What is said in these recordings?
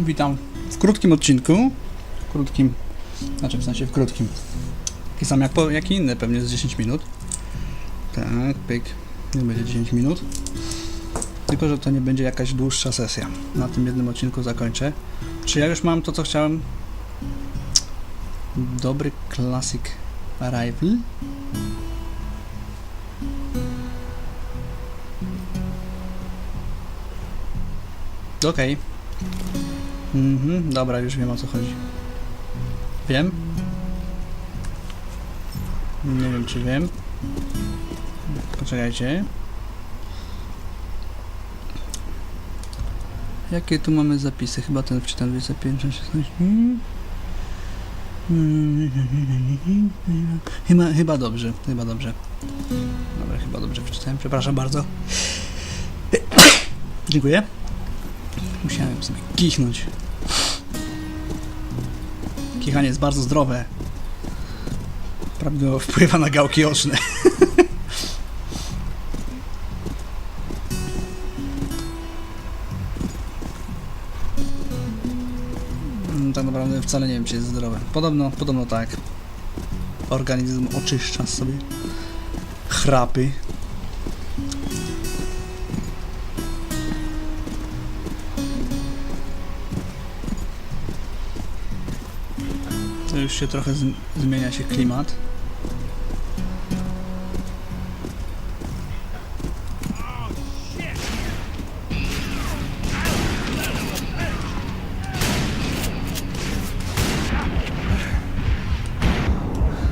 Witam w krótkim odcinku. Krótkim, znaczy w sensie w krótkim. Taki sam jak, po, jak i inne, pewnie z 10 minut. Tak, pyk. Nie będzie 10 minut. Tylko, że to nie będzie jakaś dłuższa sesja. Na tym jednym odcinku zakończę. Czy ja już mam to, co chciałem? Dobry Classic Arrival. Okej. Mhm, dobra, już wiem o co chodzi. Wiem? Nie wiem, czy wiem. Poczekajcie. Jakie tu mamy zapisy? Chyba ten wczytam 25, 16. Hmm. Hmm. Chyba, chyba dobrze, chyba dobrze. Dobra, chyba dobrze przeczytałem. Przepraszam bardzo. Dziękuję. Musiałem sobie kichnąć. Kichanie jest bardzo zdrowe. Prawidłowo wpływa na gałki oczne. Tak naprawdę wcale nie wiem, czy jest zdrowe. Podobno, podobno tak. Organizm oczyszcza sobie chrapy. Już się trochę zm- zmienia się klimat.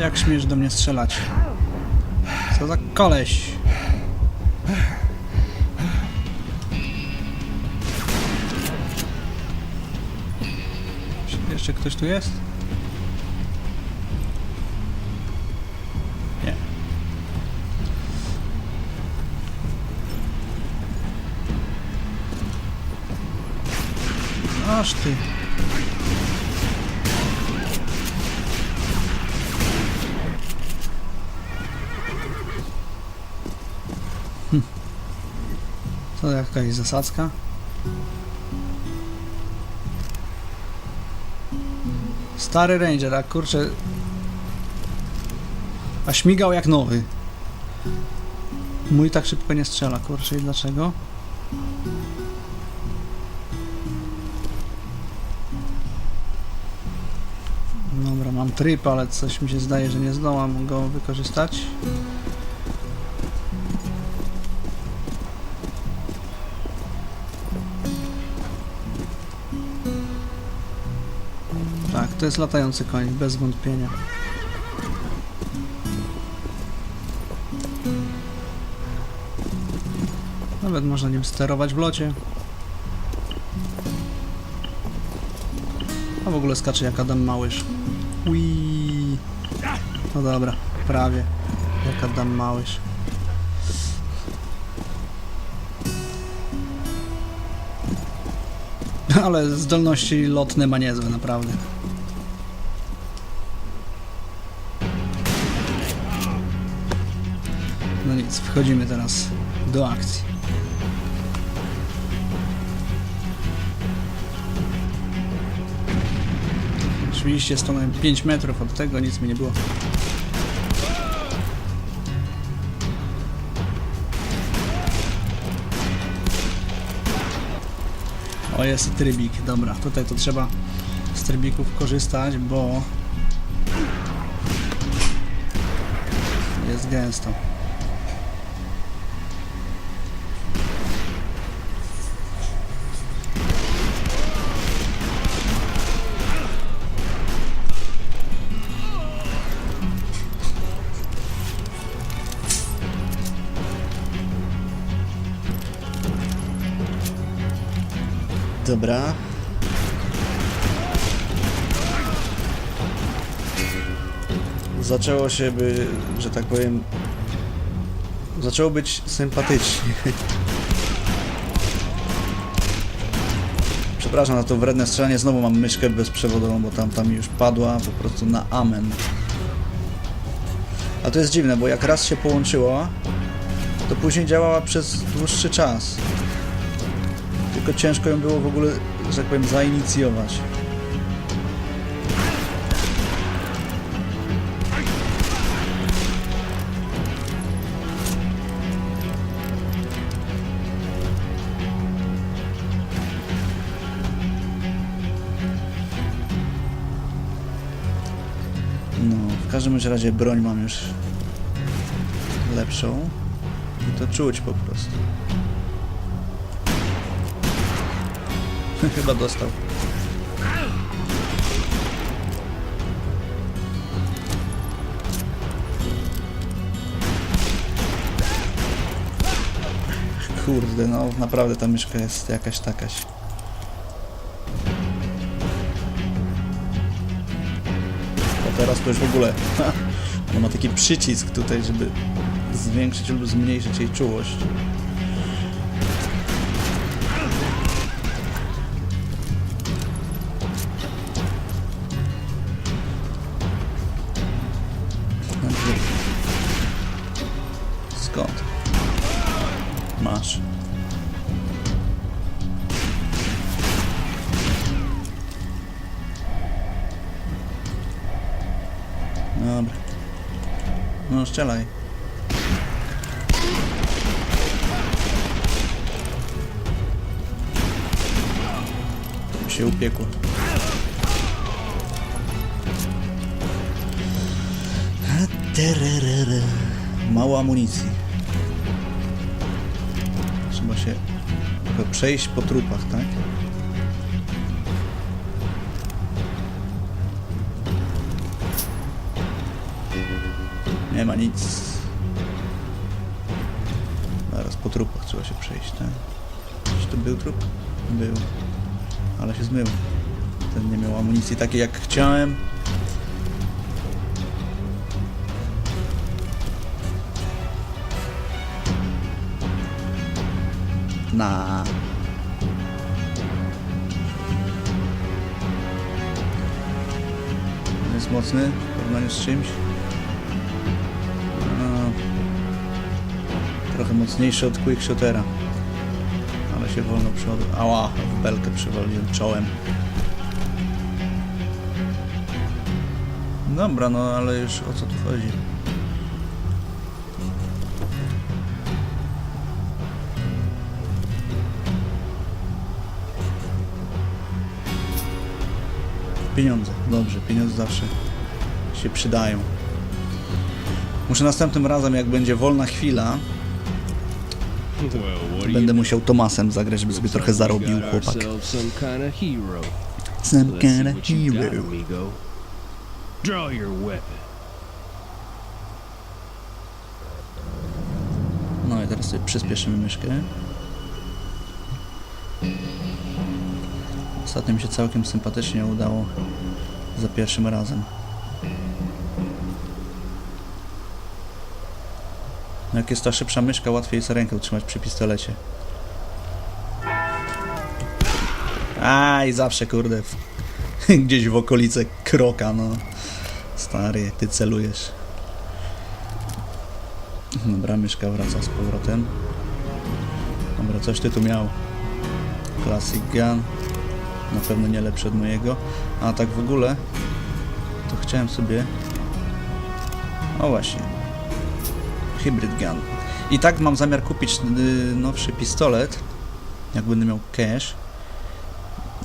Jak śmiesz do mnie strzelać? Co za koleś? Jeszcze ktoś tu jest? Aż ty. Hm. To jakaś zasadzka? Stary Ranger, a kurczę... A śmigał jak nowy. Mój tak szybko nie strzela, kurczę, i dlaczego? Dobra, mam tryb, ale coś mi się zdaje, że nie zdołam go wykorzystać. Tak, to jest latający koń, bez wątpienia. Nawet można nim sterować w locie. W ogóle skacze jak Adam Małysz. Ui. No dobra, prawie. Jak Adam Małysz. Ale zdolności lotne ma niezłe, naprawdę. No nic, wchodzimy teraz do akcji. Oczywiście stanąłem 5 metrów od tego, nic mi nie było. O, jest trybik, dobra, tutaj to trzeba z trybików korzystać, bo jest gęsto. Dobra. Zaczęło się by, że tak powiem, zaczęło być sympatycznie. Przepraszam za to wredne strzelanie, znowu mam myszkę bezprzewodową, bo tam, tam już padła po prostu na amen. A to jest dziwne, bo jak raz się połączyła, to później działała przez dłuższy czas. Tylko ciężko ją było w ogóle że tak powiem, zainicjować. No, w każdym razie broń mam już lepszą i to czuć po prostu. Chyba dostał. Kurde, no naprawdę ta myszka jest jakaś takaś. A teraz to już w ogóle. Ona ma taki przycisk tutaj, żeby zwiększyć lub zmniejszyć jej czułość. Skąd? Masz. Dobra. No, strzelaj. Się upiekło. Mało amunicji. Tylko przejść po trupach, tak? Nie ma nic. Zaraz po trupach trzeba się przejść, tak? Czy to był trup? Był. Ale się zmył. Ten nie miał amunicji takiej jak chciałem. Na. Jest mocny w porównaniu z czymś. No, trochę mocniejszy od Quickshotera. Ale się wolno przodu. Ała, w belkę przywaliłem czołem. Dobra, no ale już o co tu chodzi? Pieniądze, dobrze, pieniądze zawsze się przydają. Muszę następnym razem, jak będzie wolna chwila, będę musiał Tomasem zagrać, żeby sobie trochę zarobił chłopak. some kind of hero. Draw your weapon. No i teraz sobie przyspieszymy myszkę. Ostatnio mi się całkiem sympatycznie udało za pierwszym razem. No Jak jest ta szybsza myszka, łatwiej jest rękę utrzymać przy pistolecie. Aj, zawsze kurde. w- Gdzieś w okolice kroka, no. Stary, jak ty celujesz. Dobra, myszka wraca z powrotem. Dobra, coś ty tu miał. Classic Gun. Na pewno nie lepszy od mojego. A tak w ogóle, to chciałem sobie... O właśnie. Hybrid Gun. I tak mam zamiar kupić y, nowszy pistolet, jak będę miał cash.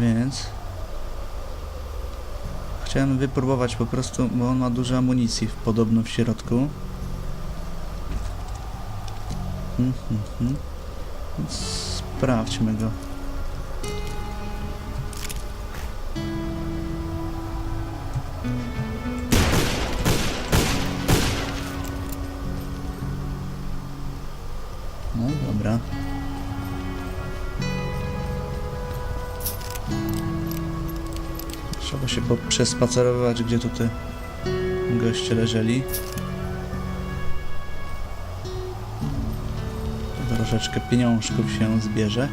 Więc... Chciałem wypróbować po prostu, bo on ma dużo amunicji podobno w środku. Mhm. Więc Sprawdźmy go. Trzeba się przespacerować, gdzie tutaj goście leżeli. Troszeczkę pieniążków się zbierze.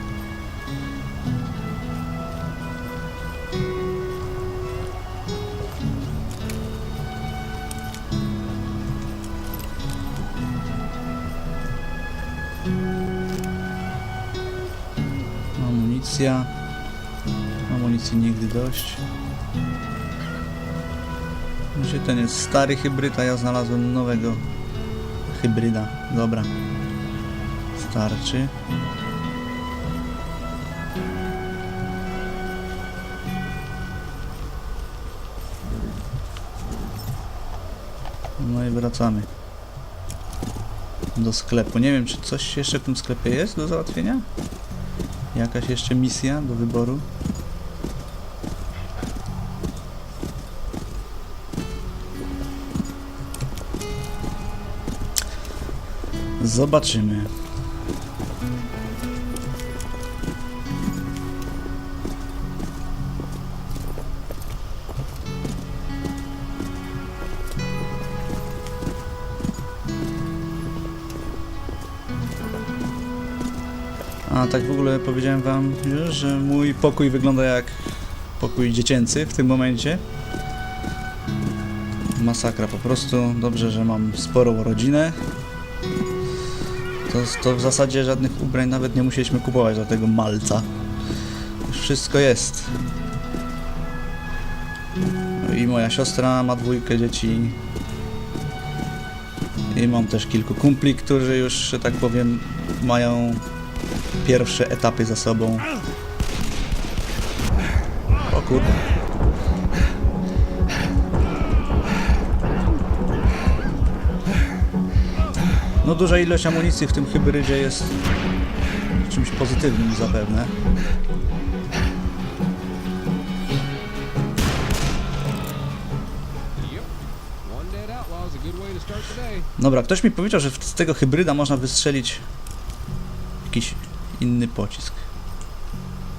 Amunicja. Dość. Gdzie ten jest stary hybryd, a ja znalazłem nowego hybryda. Dobra. Starczy. No i wracamy do sklepu. Nie wiem, czy coś jeszcze w tym sklepie jest do załatwienia? Jakaś jeszcze misja do wyboru? Zobaczymy. A tak w ogóle powiedziałem wam że mój pokój wygląda jak pokój dziecięcy w tym momencie. Masakra po prostu. Dobrze, że mam sporą rodzinę. To, to w zasadzie żadnych ubrań nawet nie musieliśmy kupować do tego malca. Już wszystko jest. No I moja siostra ma dwójkę dzieci. I mam też kilku kumpli, którzy już, że tak powiem, mają pierwsze etapy za sobą. O kurde. No duża ilość amunicji w tym hybrydzie jest czymś pozytywnym zapewne. Dobra, ktoś mi powiedział, że z tego hybryda można wystrzelić jakiś inny pocisk.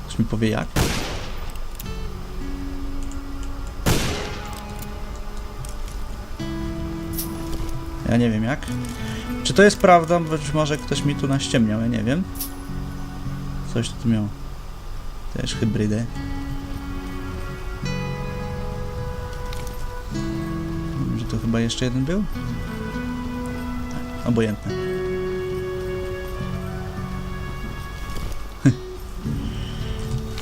Ktoś mi powie jak? Ja nie wiem jak. Czy to jest prawda? Być może ktoś mi tu naściemniał, ja nie wiem. Coś tu miał. Też hybrydę. Że to chyba jeszcze jeden był? Obojętne.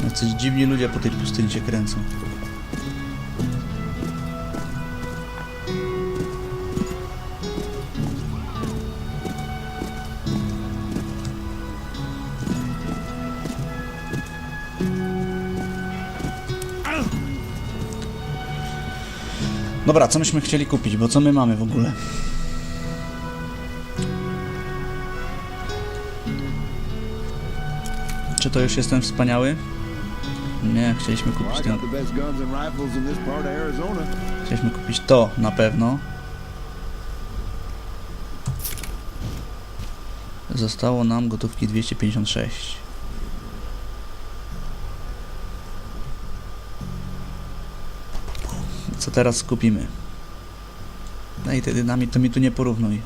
Jacyś dziwni ludzie po tej pustyni się kręcą. Dobra, co myśmy chcieli kupić, bo co my mamy w ogóle? Czy to już jest ten wspaniały? Nie, chcieliśmy kupić ten. Chcieliśmy kupić to na pewno. Zostało nam gotówki 256. teraz kupimy? No i wtedy nami to mi tu nie porównuj.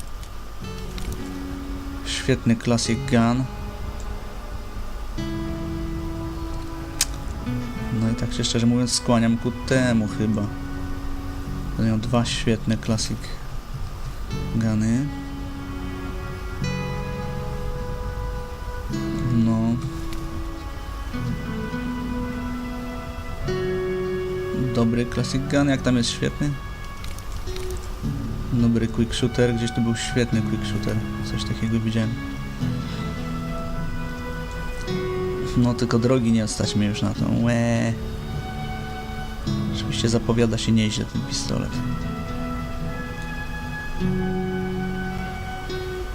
Świetny Classic Gun. No i tak się szczerze mówiąc skłaniam ku temu chyba. Miał dwa świetne Classic Guny. Dobry Classic Gun, jak tam jest świetny? Dobry Quick Shooter, gdzieś tu był świetny Quick Shooter. Coś takiego widziałem. No tylko drogi nie stać mnie już na to. Łe. Oczywiście zapowiada się nieźle ten pistolet.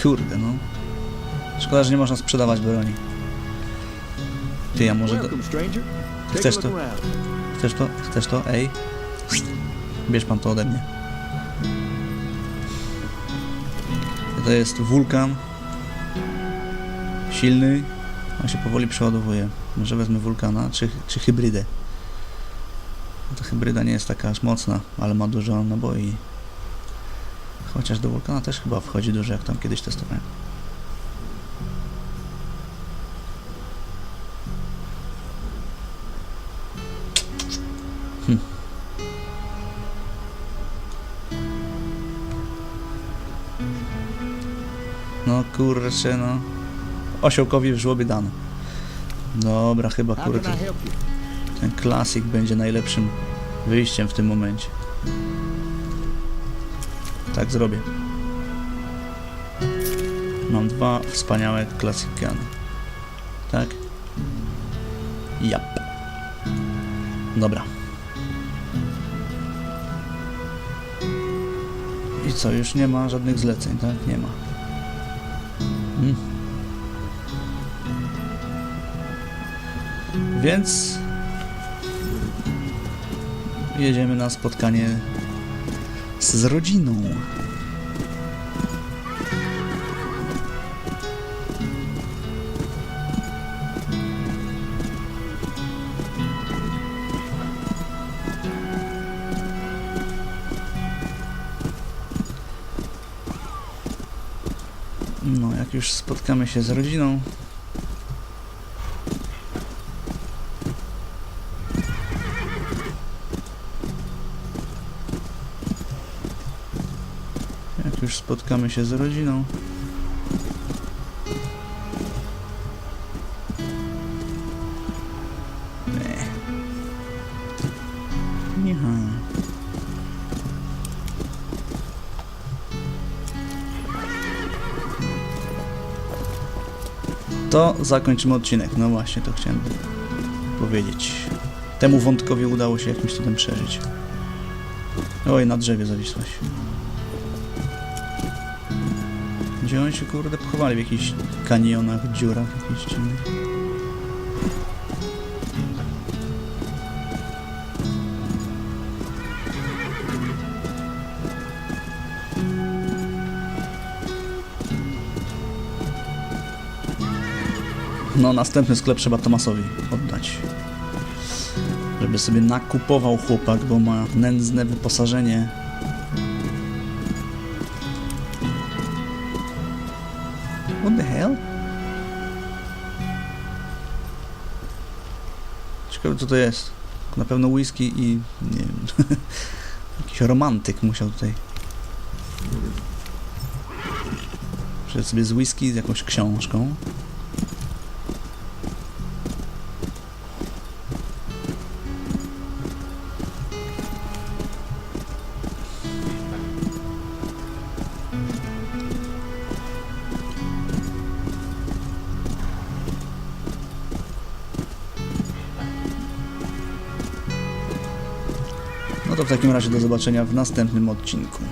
Kurde, no. Szkoda, że nie można sprzedawać broni. Ty, ja może... Do... Chcesz a to? Chcesz to? Chcesz to? Ej. Bierz pan to ode mnie. To jest wulkan. Silny. On się powoli przeładowuje. Może wezmę wulkana, czy, czy hybrydę. Ta hybryda nie jest taka aż mocna, ale ma dużo naboi. Chociaż do wulkana też chyba wchodzi dużo, jak tam kiedyś testowałem. Kurczę, no. Osiołkowi w żłobie dano. Dobra, chyba you? Ten klasik będzie najlepszym wyjściem w tym momencie. Tak zrobię. Mam dwa wspaniałe Gun. Tak? Jap. Dobra. I co, już nie ma żadnych zleceń, tak? Nie ma. Hmm. Więc jedziemy na spotkanie z rodziną. Już spotkamy się z rodziną, jak już spotkamy się z rodziną, To zakończymy odcinek. No właśnie, to chciałem powiedzieć. Temu wątkowi udało się jakimś cudem przeżyć. Oj, na drzewie zawisłaś. Gdzie oni się kurde pochowali? W jakichś kanionach, dziurach jakichś. No, następny sklep trzeba Tomasowi oddać. Żeby sobie nakupował chłopak, bo ma nędzne wyposażenie. What the hell? Ciekawe co to jest. Na pewno whisky i nie wiem. Jakiś romantyk musiał tutaj. Przyszedł sobie z whisky z jakąś książką. takim razie do zobaczenia w następnym odcinku.